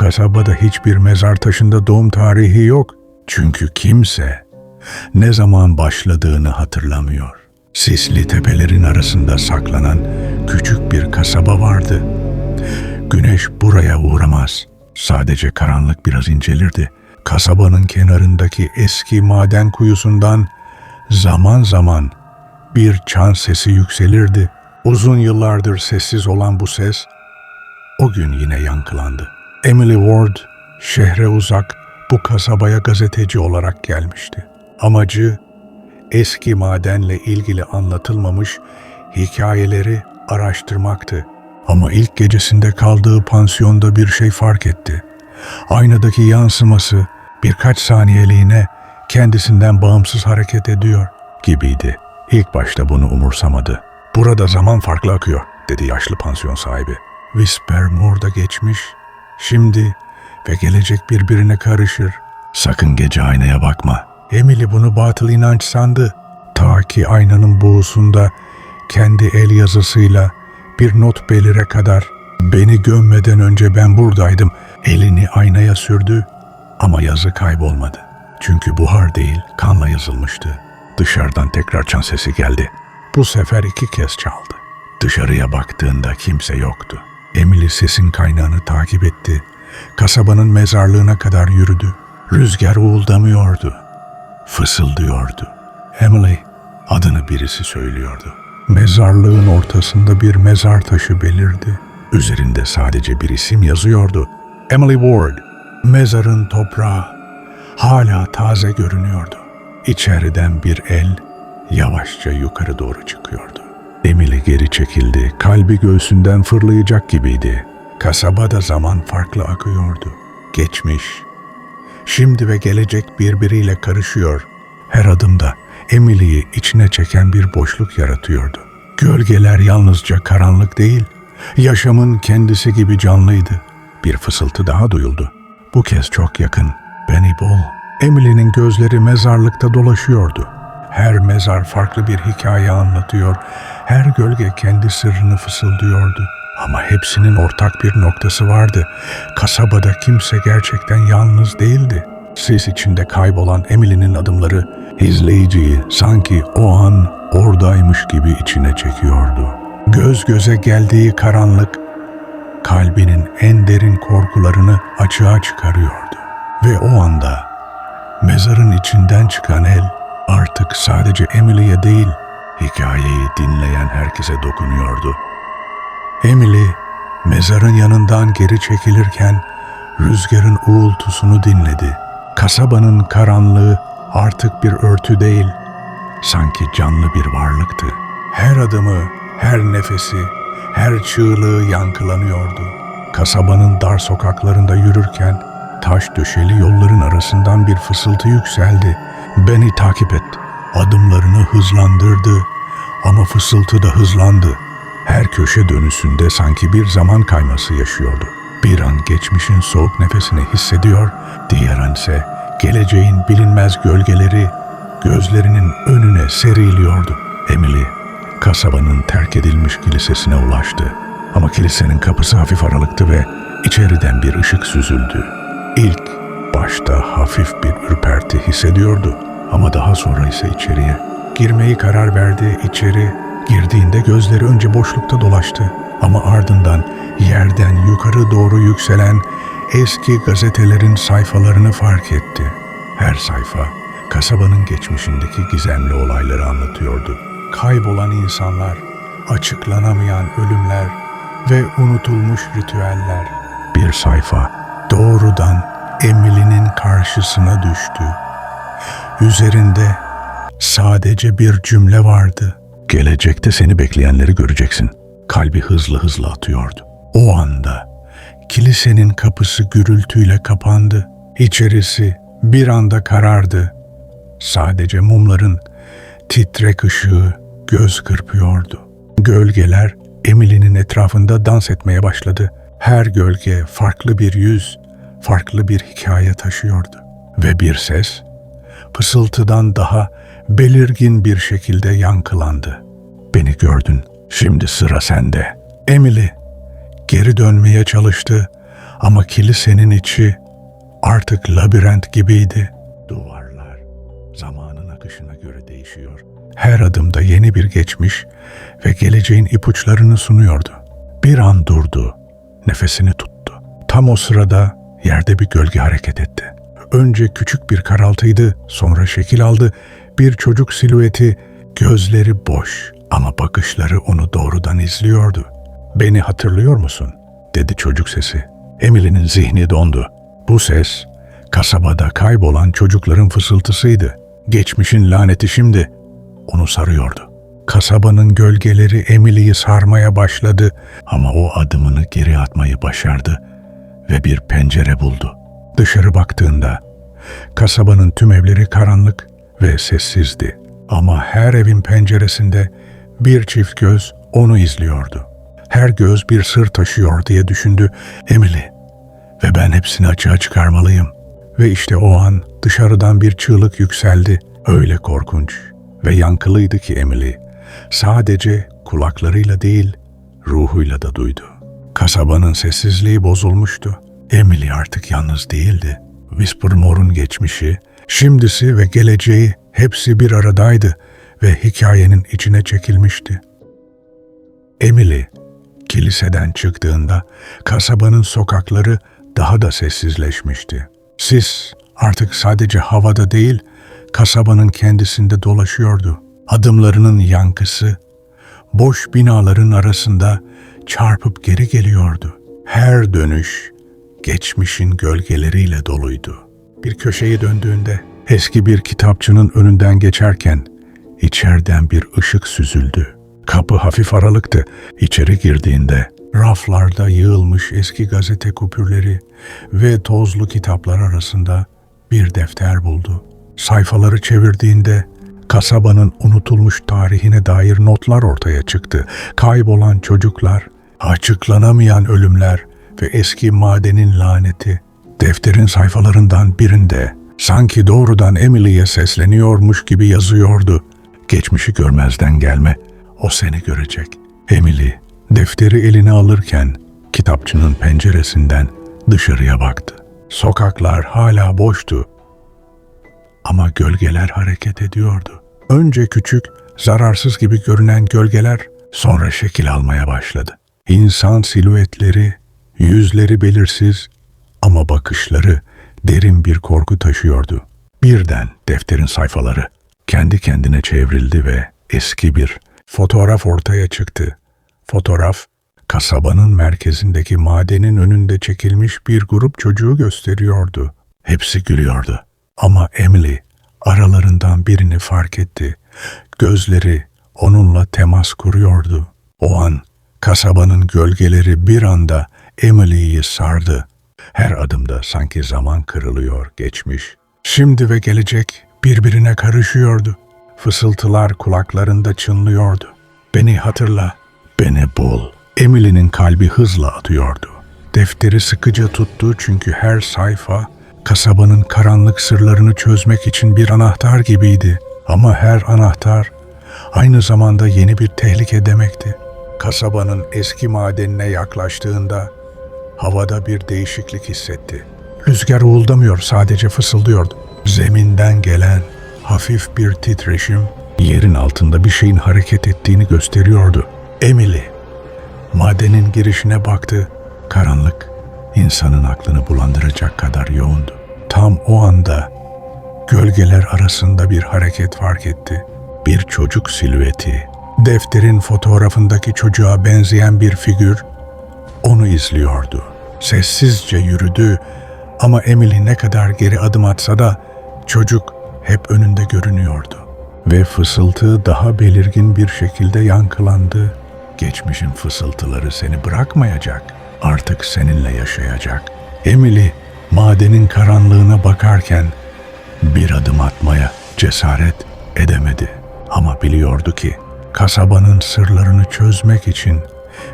kasabada hiçbir mezar taşında doğum tarihi yok. Çünkü kimse ne zaman başladığını hatırlamıyor. Sisli tepelerin arasında saklanan küçük bir kasaba vardı. Güneş buraya uğramaz. Sadece karanlık biraz incelirdi. Kasabanın kenarındaki eski maden kuyusundan zaman zaman bir çan sesi yükselirdi. Uzun yıllardır sessiz olan bu ses o gün yine yankılandı. Emily Ward şehre uzak bu kasabaya gazeteci olarak gelmişti. Amacı eski madenle ilgili anlatılmamış hikayeleri araştırmaktı. Ama ilk gecesinde kaldığı pansiyonda bir şey fark etti. Aynadaki yansıması birkaç saniyeliğine kendisinden bağımsız hareket ediyor gibiydi. İlk başta bunu umursamadı. Burada zaman farklı akıyor, dedi yaşlı pansiyon sahibi. Whisper Moore'da geçmiş, şimdi ve gelecek birbirine karışır. Sakın gece aynaya bakma. Emily bunu batıl inanç sandı. Ta ki aynanın buğusunda kendi el yazısıyla bir not belire kadar beni gömmeden önce ben buradaydım. Elini aynaya sürdü ama yazı kaybolmadı. Çünkü buhar değil kanla yazılmıştı. Dışarıdan tekrar çan sesi geldi. Bu sefer iki kez çaldı. Dışarıya baktığında kimse yoktu. Emily sesin kaynağını takip etti. Kasabanın mezarlığına kadar yürüdü. Rüzgar uğuldamıyordu. Fısıldıyordu. Emily adını birisi söylüyordu. Mezarlığın ortasında bir mezar taşı belirdi. Üzerinde sadece bir isim yazıyordu. Emily Ward. Mezarın toprağı hala taze görünüyordu. İçeriden bir el yavaşça yukarı doğru çıkıyordu. Emily geri çekildi. Kalbi göğsünden fırlayacak gibiydi. Kasabada zaman farklı akıyordu. Geçmiş, şimdi ve gelecek birbiriyle karışıyor. Her adımda Emily'yi içine çeken bir boşluk yaratıyordu. Gölgeler yalnızca karanlık değil, yaşamın kendisi gibi canlıydı. Bir fısıltı daha duyuldu. Bu kez çok yakın. Benny Bol. Emily'nin gözleri mezarlıkta dolaşıyordu. Her mezar farklı bir hikaye anlatıyor. Her gölge kendi sırrını fısıldıyordu. Ama hepsinin ortak bir noktası vardı. Kasabada kimse gerçekten yalnız değildi. Sis içinde kaybolan Emily'nin adımları izleyiciyi sanki o an oradaymış gibi içine çekiyordu. Göz göze geldiği karanlık kalbinin en derin korkularını açığa çıkarıyordu. Ve o anda mezarın içinden çıkan el artık sadece Emily'ye değil, hikayeyi dinleyen herkese dokunuyordu. Emily mezarın yanından geri çekilirken rüzgarın uğultusunu dinledi. Kasabanın karanlığı artık bir örtü değil, sanki canlı bir varlıktı. Her adımı, her nefesi, her çığlığı yankılanıyordu. Kasabanın dar sokaklarında yürürken taş döşeli yolların arasından bir fısıltı yükseldi. Beni takip et. Adımlarını hızlandırdı ama fısıltı da hızlandı. Her köşe dönüşünde sanki bir zaman kayması yaşıyordu. Bir an geçmişin soğuk nefesini hissediyor, diğer an ise geleceğin bilinmez gölgeleri gözlerinin önüne seriliyordu. Emily, kasabanın terk edilmiş kilisesine ulaştı. Ama kilisenin kapısı hafif aralıktı ve içeriden bir ışık süzüldü. İlk başta hafif bir ürperti hissediyordu ama daha sonra ise içeriye girmeyi karar verdi. İçeri girdiğinde gözleri önce boşlukta dolaştı ama ardından yerden yukarı doğru yükselen eski gazetelerin sayfalarını fark etti. Her sayfa kasabanın geçmişindeki gizemli olayları anlatıyordu. Kaybolan insanlar, açıklanamayan ölümler ve unutulmuş ritüeller. Bir sayfa doğrudan Emily'nin karşısına düştü. Üzerinde sadece bir cümle vardı. Gelecekte seni bekleyenleri göreceksin. Kalbi hızlı hızlı atıyordu. O anda kilisenin kapısı gürültüyle kapandı. İçerisi bir anda karardı. Sadece mumların titrek ışığı göz kırpıyordu. Gölgeler Emily'nin etrafında dans etmeye başladı. Her gölge farklı bir yüz, farklı bir hikaye taşıyordu. Ve bir ses fısıltıdan daha belirgin bir şekilde yankılandı. Beni gördün, şimdi sıra sende. Emily geri dönmeye çalıştı Ama kilisenin içi artık labirent gibiydi. Duvarlar zamanın akışına göre değişiyor. Her adımda yeni bir geçmiş ve geleceğin ipuçlarını sunuyordu. Bir an durdu, nefesini tuttu. Tam o sırada yerde bir gölge hareket etti. Önce küçük bir karaltıydı, sonra şekil aldı. Bir çocuk silüeti, gözleri boş ama bakışları onu doğrudan izliyordu. "Beni hatırlıyor musun?" dedi çocuk sesi. Emily'nin zihni dondu. Bu ses kasabada kaybolan çocukların fısıltısıydı. Geçmişin laneti şimdi onu sarıyordu. Kasabanın gölgeleri Emily'yi sarmaya başladı ama o adımını geri atmayı başardı ve bir pencere buldu. Dışarı baktığında kasabanın tüm evleri karanlık ve sessizdi. Ama her evin penceresinde bir çift göz onu izliyordu. Her göz bir sır taşıyor diye düşündü Emily ve ben hepsini açığa çıkarmalıyım. Ve işte o an dışarıdan bir çığlık yükseldi. Öyle korkunç ve yankılıydı ki Emily sadece kulaklarıyla değil ruhuyla da duydu. Kasabanın sessizliği bozulmuştu. Emily artık yalnız değildi. Whispermore'un geçmişi, şimdisi ve geleceği hepsi bir aradaydı ve hikayenin içine çekilmişti. Emily kiliseden çıktığında kasabanın sokakları daha da sessizleşmişti. Sis artık sadece havada değil, kasabanın kendisinde dolaşıyordu. Adımlarının yankısı boş binaların arasında çarpıp geri geliyordu. Her dönüş geçmişin gölgeleriyle doluydu. Bir köşeyi döndüğünde eski bir kitapçının önünden geçerken içeriden bir ışık süzüldü. Kapı hafif aralıktı. İçeri girdiğinde raflarda yığılmış eski gazete kupürleri ve tozlu kitaplar arasında bir defter buldu. Sayfaları çevirdiğinde kasabanın unutulmuş tarihine dair notlar ortaya çıktı. Kaybolan çocuklar, açıklanamayan ölümler ve eski madenin laneti. Defterin sayfalarından birinde sanki doğrudan Emily'ye sesleniyormuş gibi yazıyordu. Geçmişi görmezden gelme, o seni görecek. Emily, defteri eline alırken kitapçının penceresinden dışarıya baktı. Sokaklar hala boştu ama gölgeler hareket ediyordu. Önce küçük, zararsız gibi görünen gölgeler sonra şekil almaya başladı. İnsan silüetleri, yüzleri belirsiz ama bakışları derin bir korku taşıyordu. Birden defterin sayfaları kendi kendine çevrildi ve eski bir fotoğraf ortaya çıktı. Fotoğraf, kasabanın merkezindeki madenin önünde çekilmiş bir grup çocuğu gösteriyordu. Hepsi gülüyordu. Ama Emily aralarından birini fark etti. Gözleri onunla temas kuruyordu. O an kasabanın gölgeleri bir anda Emily'yi sardı. Her adımda sanki zaman kırılıyor, geçmiş. Şimdi ve gelecek birbirine karışıyordu. Fısıltılar kulaklarında çınlıyordu. Beni hatırla, beni bul. Emily'nin kalbi hızla atıyordu. Defteri sıkıca tuttu çünkü her sayfa kasabanın karanlık sırlarını çözmek için bir anahtar gibiydi. Ama her anahtar aynı zamanda yeni bir tehlike demekti. Kasabanın eski madenine yaklaştığında havada bir değişiklik hissetti. Rüzgar uğuldamıyor, sadece fısıldıyordu. Zeminden gelen hafif bir titreşim yerin altında bir şeyin hareket ettiğini gösteriyordu. Emily madenin girişine baktı. Karanlık insanın aklını bulandıracak kadar yoğundu. Tam o anda gölgeler arasında bir hareket fark etti. Bir çocuk silüeti. Defterin fotoğrafındaki çocuğa benzeyen bir figür onu izliyordu. Sessizce yürüdü ama Emily ne kadar geri adım atsa da çocuk hep önünde görünüyordu. Ve fısıltı daha belirgin bir şekilde yankılandı. Geçmişin fısıltıları seni bırakmayacak. Artık seninle yaşayacak. Emily madenin karanlığına bakarken bir adım atmaya cesaret edemedi. Ama biliyordu ki kasabanın sırlarını çözmek için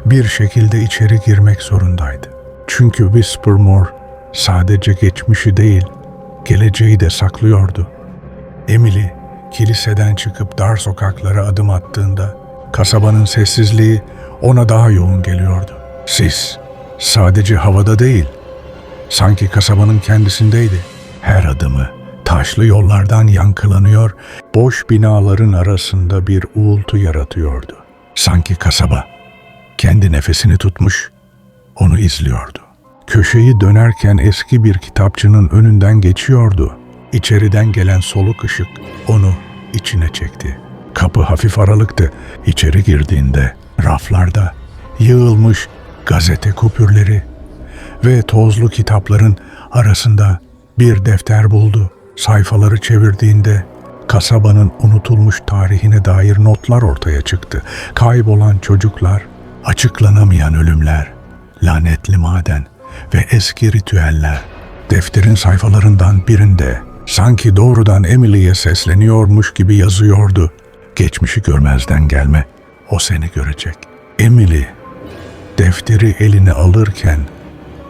bir şekilde içeri girmek zorundaydı. Çünkü Whispermore sadece geçmişi değil, geleceği de saklıyordu. Emily kiliseden çıkıp dar sokaklara adım attığında kasabanın sessizliği ona daha yoğun geliyordu. Sis sadece havada değil, Sanki kasabanın kendisindeydi. Her adımı taşlı yollardan yankılanıyor, boş binaların arasında bir uğultu yaratıyordu. Sanki kasaba kendi nefesini tutmuş, onu izliyordu. Köşeyi dönerken eski bir kitapçının önünden geçiyordu. İçeriden gelen soluk ışık onu içine çekti. Kapı hafif aralıktı. İçeri girdiğinde raflarda yığılmış gazete kupürleri ve tozlu kitapların arasında bir defter buldu. Sayfaları çevirdiğinde kasabanın unutulmuş tarihine dair notlar ortaya çıktı. Kaybolan çocuklar, açıklanamayan ölümler, lanetli maden ve eski ritüeller. Defterin sayfalarından birinde sanki doğrudan Emily'ye sesleniyormuş gibi yazıyordu. Geçmişi görmezden gelme, o seni görecek. Emily, defteri eline alırken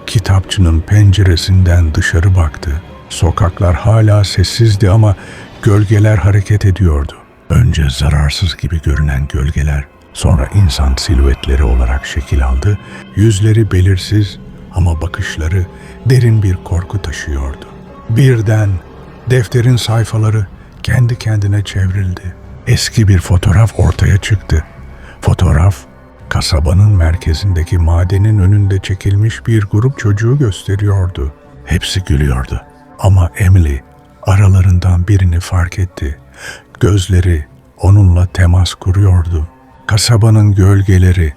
kitapçının penceresinden dışarı baktı. Sokaklar hala sessizdi ama gölgeler hareket ediyordu. Önce zararsız gibi görünen gölgeler, sonra insan silüetleri olarak şekil aldı. Yüzleri belirsiz ama bakışları derin bir korku taşıyordu. Birden defterin sayfaları kendi kendine çevrildi. Eski bir fotoğraf ortaya çıktı. Fotoğraf kasabanın merkezindeki madenin önünde çekilmiş bir grup çocuğu gösteriyordu. Hepsi gülüyordu. Ama Emily aralarından birini fark etti. Gözleri onunla temas kuruyordu. Kasabanın gölgeleri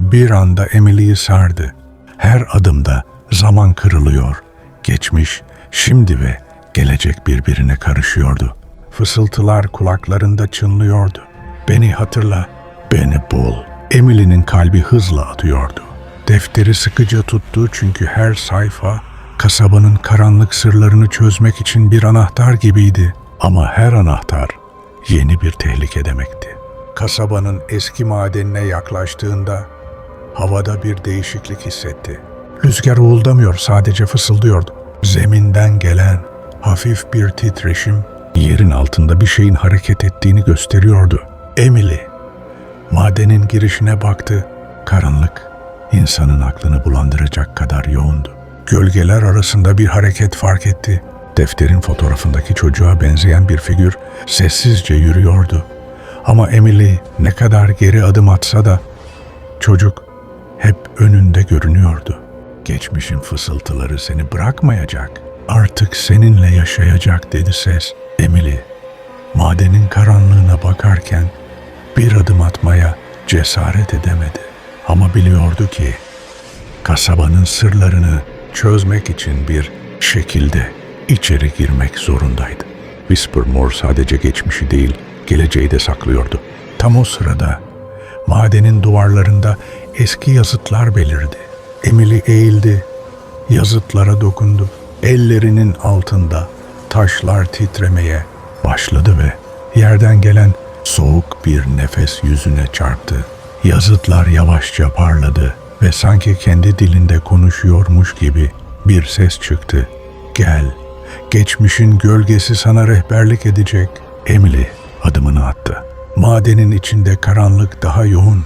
bir anda Emily'yi sardı. Her adımda zaman kırılıyor. Geçmiş, şimdi ve gelecek birbirine karışıyordu. Fısıltılar kulaklarında çınlıyordu. Beni hatırla, beni bul. Emily'nin kalbi hızla atıyordu. Defteri sıkıca tuttu çünkü her sayfa kasabanın karanlık sırlarını çözmek için bir anahtar gibiydi. Ama her anahtar yeni bir tehlike demekti. Kasabanın eski madenine yaklaştığında havada bir değişiklik hissetti. Rüzgar uğuldamıyor, sadece fısıldıyordu. Zeminden gelen hafif bir titreşim yerin altında bir şeyin hareket ettiğini gösteriyordu. Emily madenin girişine baktı. Karanlık insanın aklını bulandıracak kadar yoğundu. Gölgeler arasında bir hareket fark etti. Defterin fotoğrafındaki çocuğa benzeyen bir figür sessizce yürüyordu. Ama Emily ne kadar geri adım atsa da çocuk hep önünde görünüyordu. Geçmişin fısıltıları seni bırakmayacak. Artık seninle yaşayacak dedi ses. Emily madenin karanlığına bakarken bir adım atmaya cesaret edemedi. Ama biliyordu ki kasabanın sırlarını çözmek için bir şekilde içeri girmek zorundaydı. Whispermore sadece geçmişi değil, geleceği de saklıyordu. Tam o sırada madenin duvarlarında eski yazıtlar belirdi. Emily eğildi, yazıtlara dokundu. Ellerinin altında taşlar titremeye başladı ve yerden gelen soğuk bir nefes yüzüne çarptı. Yazıtlar yavaşça parladı ve sanki kendi dilinde konuşuyormuş gibi bir ses çıktı. Gel, geçmişin gölgesi sana rehberlik edecek. Emily adımını attı. Madenin içinde karanlık daha yoğun.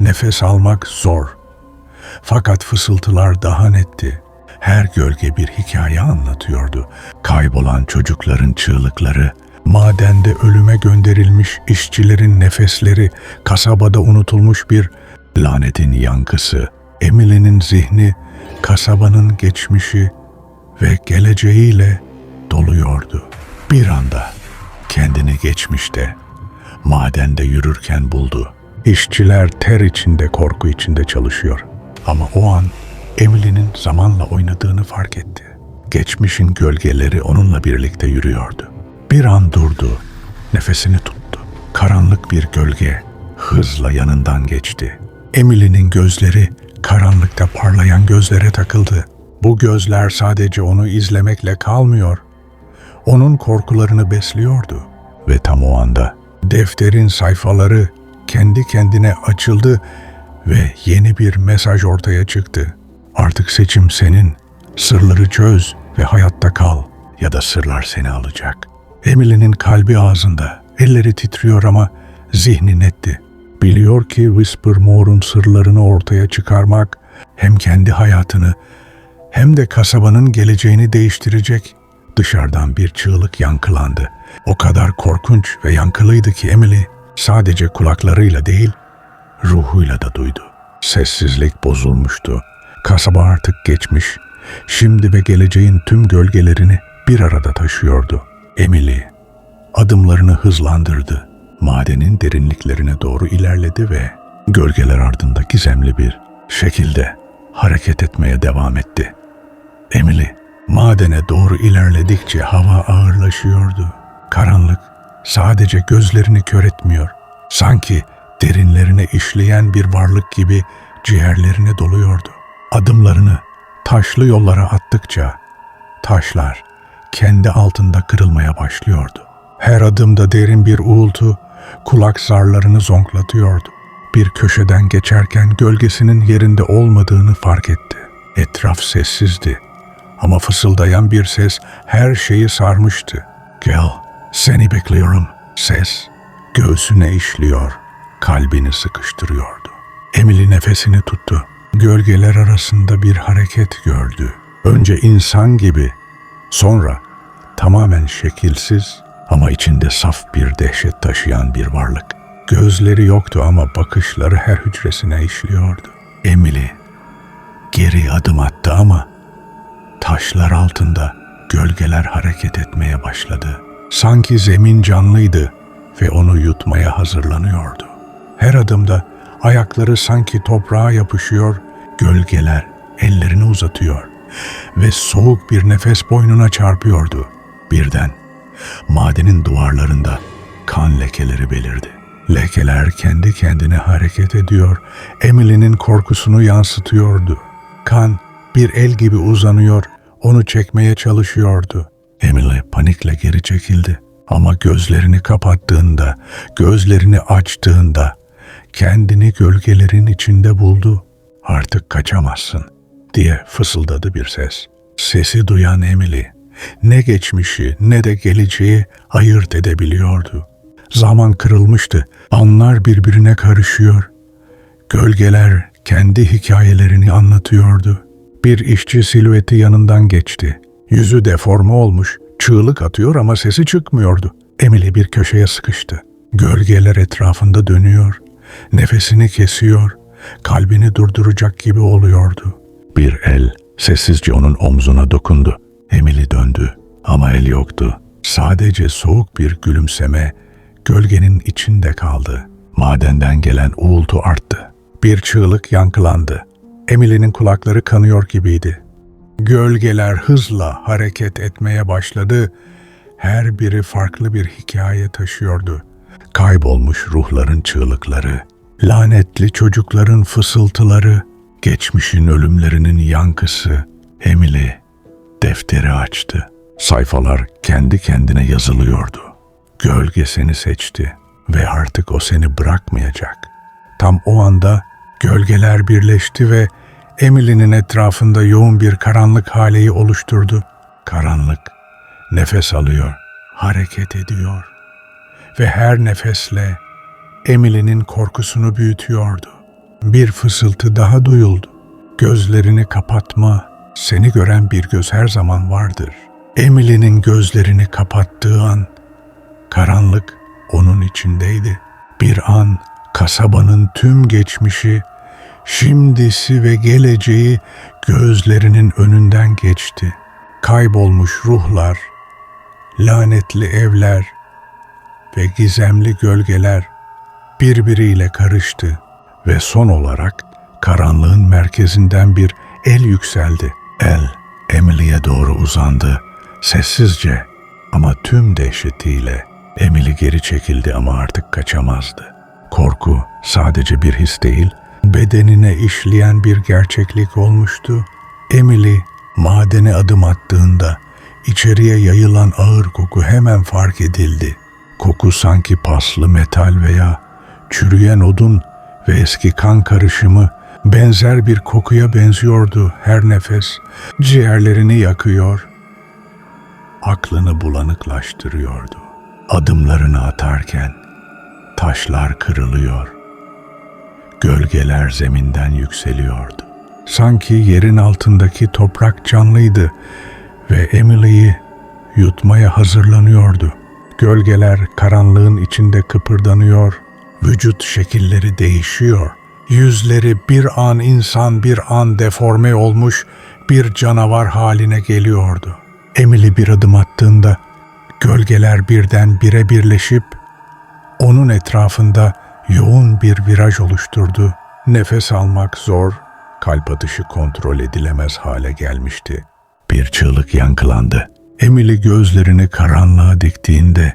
Nefes almak zor. Fakat fısıltılar daha netti. Her gölge bir hikaye anlatıyordu. Kaybolan çocukların çığlıkları, madende ölüme gönderilmiş işçilerin nefesleri, kasabada unutulmuş bir lanetin yankısı, Emily'nin zihni kasabanın geçmişi ve geleceğiyle doluyordu. Bir anda kendini geçmişte, madende yürürken buldu. İşçiler ter içinde, korku içinde çalışıyor. Ama o an Emily'nin zamanla oynadığını fark etti. Geçmişin gölgeleri onunla birlikte yürüyordu. Bir an durdu, nefesini tuttu. Karanlık bir gölge hızla yanından geçti. Emily'nin gözleri karanlıkta parlayan gözlere takıldı. Bu gözler sadece onu izlemekle kalmıyor. Onun korkularını besliyordu. Ve tam o anda defterin sayfaları kendi kendine açıldı ve yeni bir mesaj ortaya çıktı. Artık seçim senin. Sırları çöz ve hayatta kal ya da sırlar seni alacak. Emily'nin kalbi ağzında, elleri titriyor ama zihni netti. Biliyor ki Whispermore'un sırlarını ortaya çıkarmak hem kendi hayatını hem de kasabanın geleceğini değiştirecek. Dışarıdan bir çığlık yankılandı. O kadar korkunç ve yankılıydı ki Emily sadece kulaklarıyla değil, ruhuyla da duydu. Sessizlik bozulmuştu. Kasaba artık geçmiş. Şimdi ve geleceğin tüm gölgelerini bir arada taşıyordu. Emily adımlarını hızlandırdı. Madenin derinliklerine doğru ilerledi ve gölgeler ardında gizemli bir şekilde hareket etmeye devam etti. Emily madene doğru ilerledikçe hava ağırlaşıyordu. Karanlık sadece gözlerini kör etmiyor. Sanki derinlerine işleyen bir varlık gibi ciğerlerine doluyordu. Adımlarını taşlı yollara attıkça taşlar kendi altında kırılmaya başlıyordu. Her adımda derin bir uğultu kulak zarlarını zonklatıyordu. Bir köşeden geçerken gölgesinin yerinde olmadığını fark etti. Etraf sessizdi ama fısıldayan bir ses her şeyi sarmıştı. Gel, seni bekliyorum. Ses göğsüne işliyor, kalbini sıkıştırıyordu. Emily nefesini tuttu. Gölgeler arasında bir hareket gördü. Önce insan gibi, sonra tamamen şekilsiz ama içinde saf bir dehşet taşıyan bir varlık. Gözleri yoktu ama bakışları her hücresine işliyordu. Emily geri adım attı ama taşlar altında gölgeler hareket etmeye başladı. Sanki zemin canlıydı ve onu yutmaya hazırlanıyordu. Her adımda ayakları sanki toprağa yapışıyor, gölgeler ellerini uzatıyor ve soğuk bir nefes boynuna çarpıyordu. Birden madenin duvarlarında kan lekeleri belirdi. Lekeler kendi kendine hareket ediyor, Emily'nin korkusunu yansıtıyordu. Kan bir el gibi uzanıyor, onu çekmeye çalışıyordu. Emily panikle geri çekildi. Ama gözlerini kapattığında, gözlerini açtığında kendini gölgelerin içinde buldu. Artık kaçamazsın diye fısıldadı bir ses. Sesi duyan Emily ne geçmişi ne de geleceği ayırt edebiliyordu. Zaman kırılmıştı, anlar birbirine karışıyor. Gölgeler kendi hikayelerini anlatıyordu. Bir işçi silüeti yanından geçti. Yüzü deforme olmuş, çığlık atıyor ama sesi çıkmıyordu. Emily bir köşeye sıkıştı. Gölgeler etrafında dönüyor, nefesini kesiyor, kalbini durduracak gibi oluyordu. Bir el sessizce onun omzuna dokundu. Emily döndü ama el yoktu. Sadece soğuk bir gülümseme gölgenin içinde kaldı. Madenden gelen uğultu arttı. Bir çığlık yankılandı. Emily'nin kulakları kanıyor gibiydi. Gölgeler hızla hareket etmeye başladı. Her biri farklı bir hikaye taşıyordu. Kaybolmuş ruhların çığlıkları, lanetli çocukların fısıltıları, geçmişin ölümlerinin yankısı. Emily defteri açtı. Sayfalar kendi kendine yazılıyordu. Gölge seni seçti ve artık o seni bırakmayacak. Tam o anda gölgeler birleşti ve Emily'nin etrafında yoğun bir karanlık haleyi oluşturdu. Karanlık nefes alıyor, hareket ediyor ve her nefesle Emily'nin korkusunu büyütüyordu. Bir fısıltı daha duyuldu. Gözlerini kapatma, seni gören bir göz her zaman vardır. Emily'nin gözlerini kapattığı an, karanlık onun içindeydi. Bir an kasabanın tüm geçmişi, şimdisi ve geleceği gözlerinin önünden geçti. Kaybolmuş ruhlar, lanetli evler ve gizemli gölgeler birbiriyle karıştı ve son olarak karanlığın merkezinden bir el yükseldi. El Emily'e doğru uzandı. Sessizce ama tüm dehşetiyle Emily geri çekildi ama artık kaçamazdı. Korku sadece bir his değil, bedenine işleyen bir gerçeklik olmuştu. Emily madene adım attığında içeriye yayılan ağır koku hemen fark edildi. Koku sanki paslı metal veya çürüyen odun ve eski kan karışımı benzer bir kokuya benziyordu her nefes. Ciğerlerini yakıyor, aklını bulanıklaştırıyordu. Adımlarını atarken taşlar kırılıyor, gölgeler zeminden yükseliyordu. Sanki yerin altındaki toprak canlıydı ve Emily'yi yutmaya hazırlanıyordu. Gölgeler karanlığın içinde kıpırdanıyor, vücut şekilleri değişiyor. Yüzleri bir an insan bir an deforme olmuş bir canavar haline geliyordu. Emily bir adım attığında gölgeler birden bire birleşip onun etrafında yoğun bir viraj oluşturdu. Nefes almak zor, kalp atışı kontrol edilemez hale gelmişti. Bir çığlık yankılandı. Emily gözlerini karanlığa diktiğinde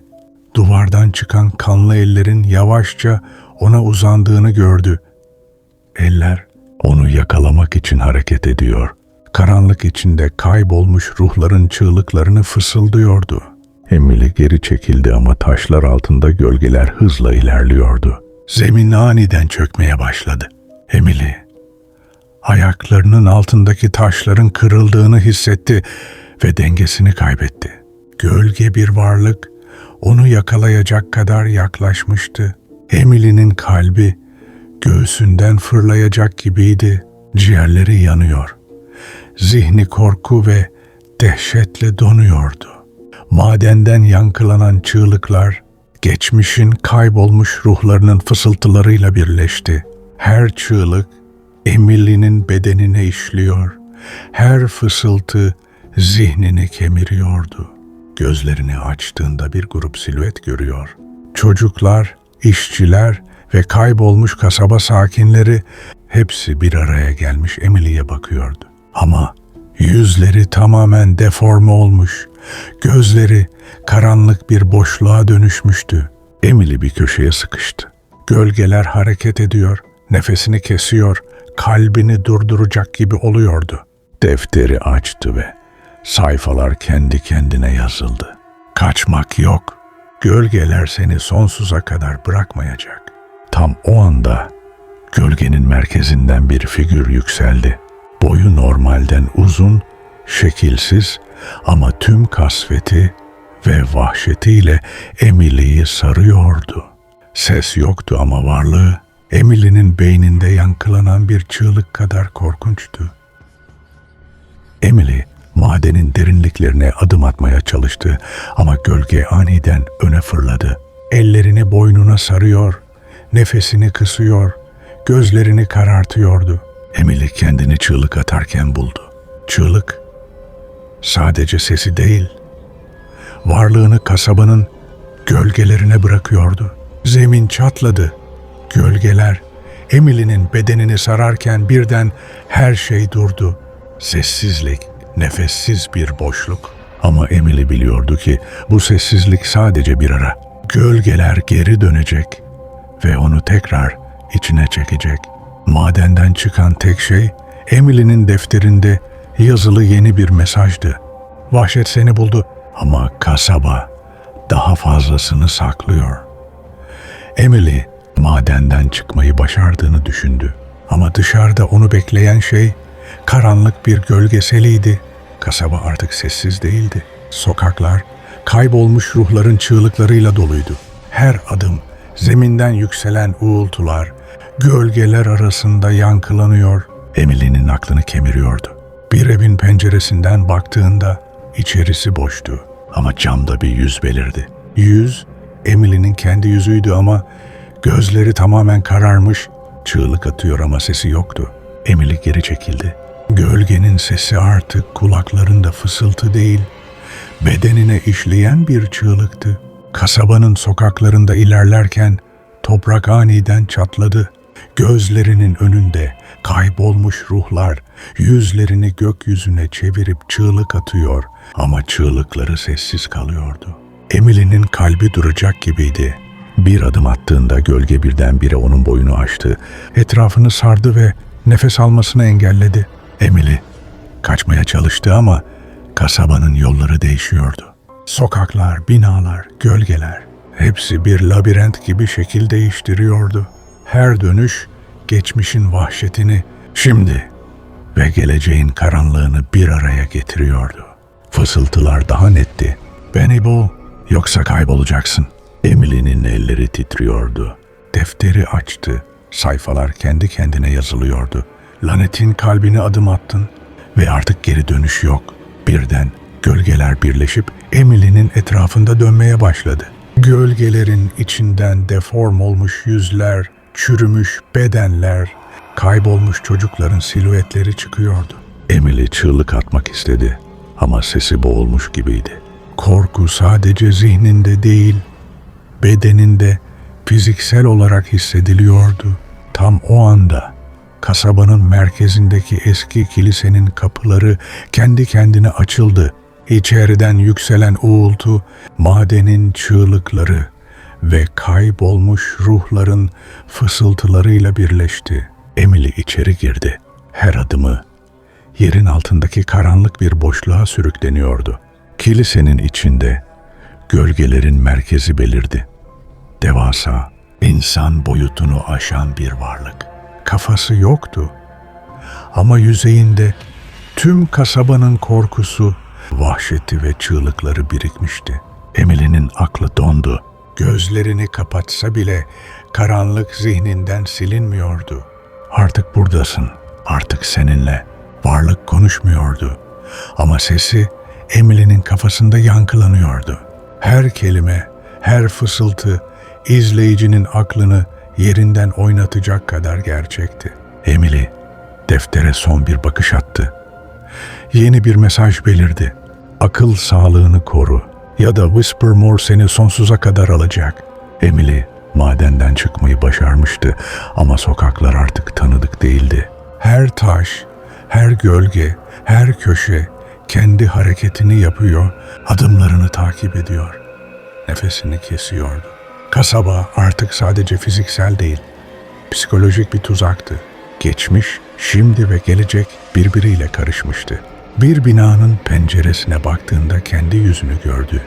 duvardan çıkan kanlı ellerin yavaşça ona uzandığını gördü. Eller onu yakalamak için hareket ediyor. Karanlık içinde kaybolmuş ruhların çığlıklarını fısıldıyordu. Emily geri çekildi ama taşlar altında gölgeler hızla ilerliyordu. Zemin aniden çökmeye başladı. Emily ayaklarının altındaki taşların kırıldığını hissetti ve dengesini kaybetti. Gölge bir varlık onu yakalayacak kadar yaklaşmıştı. Emily'nin kalbi göğsünden fırlayacak gibiydi. Ciğerleri yanıyor. Zihni korku ve dehşetle donuyordu. Madenden yankılanan çığlıklar geçmişin kaybolmuş ruhlarının fısıltılarıyla birleşti. Her çığlık Emily'nin bedenine işliyor. Her fısıltı zihnini kemiriyordu. Gözlerini açtığında bir grup silüet görüyor. Çocuklar, işçiler ve kaybolmuş kasaba sakinleri hepsi bir araya gelmiş Emily'ye bakıyordu. Ama yüzleri tamamen deforme olmuş, gözleri karanlık bir boşluğa dönüşmüştü. Emily bir köşeye sıkıştı. Gölgeler hareket ediyor, nefesini kesiyor, kalbini durduracak gibi oluyordu. Defteri açtı ve sayfalar kendi kendine yazıldı. Kaçmak yok. Gölgeler seni sonsuza kadar bırakmayacak. Tam o anda gölgenin merkezinden bir figür yükseldi. Boyu normalden uzun, şekilsiz ama tüm kasveti ve vahşetiyle Emily'yi sarıyordu. Ses yoktu ama varlığı Emily'nin beyninde yankılanan bir çığlık kadar korkunçtu. Emily madenin derinliklerine adım atmaya çalıştı ama gölge aniden öne fırladı. Ellerini boynuna sarıyor, nefesini kısıyor, gözlerini karartıyordu. Emily kendini çığlık atarken buldu. Çığlık sadece sesi değil, varlığını kasabanın gölgelerine bırakıyordu. Zemin çatladı. Gölgeler Emily'nin bedenini sararken birden her şey durdu. Sessizlik, nefessiz bir boşluk. Ama Emily biliyordu ki bu sessizlik sadece bir ara. Gölgeler geri dönecek ve onu tekrar içine çekecek. Madenden çıkan tek şey Emily'nin defterinde yazılı yeni bir mesajdı. Vahşet seni buldu ama kasaba daha fazlasını saklıyor. Emily madenden çıkmayı başardığını düşündü. Ama dışarıda onu bekleyen şey karanlık bir gölgeseliydi. Kasaba artık sessiz değildi. Sokaklar kaybolmuş ruhların çığlıklarıyla doluydu. Her adım zeminden yükselen uğultular, gölgeler arasında yankılanıyor. Emily'nin aklını kemiriyordu. Bir evin penceresinden baktığında içerisi boştu ama camda bir yüz belirdi. Yüz Emily'nin kendi yüzüydü ama gözleri tamamen kararmış, çığlık atıyor ama sesi yoktu. Emily geri çekildi. Gölgenin sesi artık kulaklarında fısıltı değil, bedenine işleyen bir çığlıktı. Kasabanın sokaklarında ilerlerken toprak aniden çatladı. Gözlerinin önünde kaybolmuş ruhlar yüzlerini gökyüzüne çevirip çığlık atıyor ama çığlıkları sessiz kalıyordu. Emily'nin kalbi duracak gibiydi. Bir adım attığında gölge birdenbire onun boyunu açtı. Etrafını sardı ve nefes almasını engelledi. Emily kaçmaya çalıştı ama kasabanın yolları değişiyordu. Sokaklar, binalar, gölgeler hepsi bir labirent gibi şekil değiştiriyordu. Her dönüş geçmişin vahşetini şimdi ve geleceğin karanlığını bir araya getiriyordu. Fısıltılar daha netti. Beni bul yoksa kaybolacaksın. Emily'nin elleri titriyordu. Defteri açtı. Sayfalar kendi kendine yazılıyordu. Lanetin kalbine adım attın ve artık geri dönüş yok. Birden gölgeler birleşip Emily'nin etrafında dönmeye başladı. Gölgelerin içinden deform olmuş yüzler, çürümüş bedenler, kaybolmuş çocukların silüetleri çıkıyordu. Emily çığlık atmak istedi ama sesi boğulmuş gibiydi. Korku sadece zihninde değil, bedeninde fiziksel olarak hissediliyordu. Tam o anda kasabanın merkezindeki eski kilisenin kapıları kendi kendine açıldı. İçeriden yükselen uğultu, madenin çığlıkları ve kaybolmuş ruhların fısıltılarıyla birleşti. Emily içeri girdi. Her adımı yerin altındaki karanlık bir boşluğa sürükleniyordu. Kilisenin içinde gölgelerin merkezi belirdi. Devasa, insan boyutunu aşan bir varlık. Kafası yoktu. Ama yüzeyinde tüm kasabanın korkusu, vahşeti ve çığlıkları birikmişti. Emily'nin aklı dondu. Gözlerini kapatsa bile karanlık zihninden silinmiyordu. Artık buradasın, artık seninle. Varlık konuşmuyordu. Ama sesi Emily'nin kafasında yankılanıyordu. Her kelime, her fısıltı izleyicinin aklını yerinden oynatacak kadar gerçekti. Emily deftere son bir bakış attı. Yeni bir mesaj belirdi. Akıl sağlığını koru ya da Whispermore seni sonsuza kadar alacak. Emily madenden çıkmayı başarmıştı ama sokaklar artık tanıdık değildi. Her taş, her gölge, her köşe kendi hareketini yapıyor, adımlarını takip ediyor. Nefesini kesiyordu. Kasaba artık sadece fiziksel değil, psikolojik bir tuzaktı. Geçmiş, şimdi ve gelecek birbiriyle karışmıştı. Bir binanın penceresine baktığında kendi yüzünü gördü.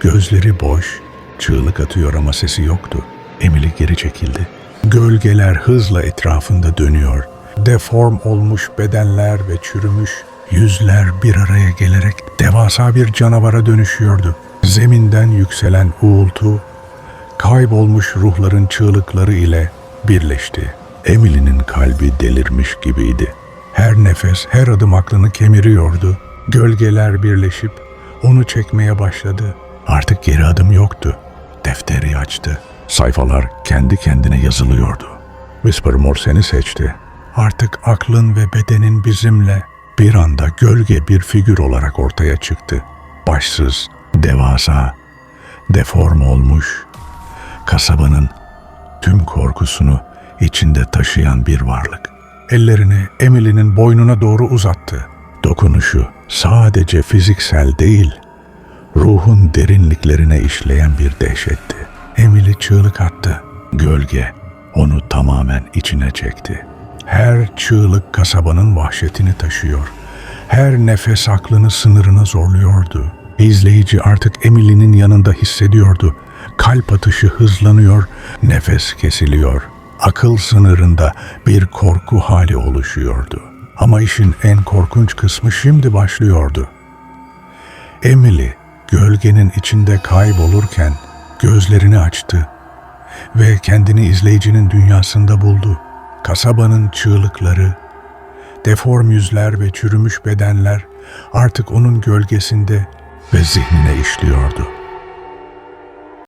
Gözleri boş, çığlık atıyor ama sesi yoktu. Emily geri çekildi. Gölgeler hızla etrafında dönüyor. Deform olmuş bedenler ve çürümüş yüzler bir araya gelerek devasa bir canavara dönüşüyordu. Zeminden yükselen uğultu, kaybolmuş ruhların çığlıkları ile birleşti. Emily'nin kalbi delirmiş gibiydi. Her nefes, her adım aklını kemiriyordu. Gölgeler birleşip onu çekmeye başladı. Artık geri adım yoktu. Defteri açtı. Sayfalar kendi kendine yazılıyordu. Whispermore seni seçti. Artık aklın ve bedenin bizimle. Bir anda gölge bir figür olarak ortaya çıktı. Başsız, devasa, deform olmuş, kasabanın tüm korkusunu içinde taşıyan bir varlık. Ellerini Emily'nin boynuna doğru uzattı. Dokunuşu sadece fiziksel değil, ruhun derinliklerine işleyen bir dehşetti. Emily çığlık attı. Gölge onu tamamen içine çekti. Her çığlık kasabanın vahşetini taşıyor. Her nefes aklını sınırına zorluyordu. İzleyici artık Emily'nin yanında hissediyordu. Kalp atışı hızlanıyor, nefes kesiliyor. Akıl sınırında bir korku hali oluşuyordu. Ama işin en korkunç kısmı şimdi başlıyordu. Emily gölgenin içinde kaybolurken gözlerini açtı ve kendini izleyicinin dünyasında buldu. Kasabanın çığlıkları, deform yüzler ve çürümüş bedenler artık onun gölgesinde ve zihnine işliyordu.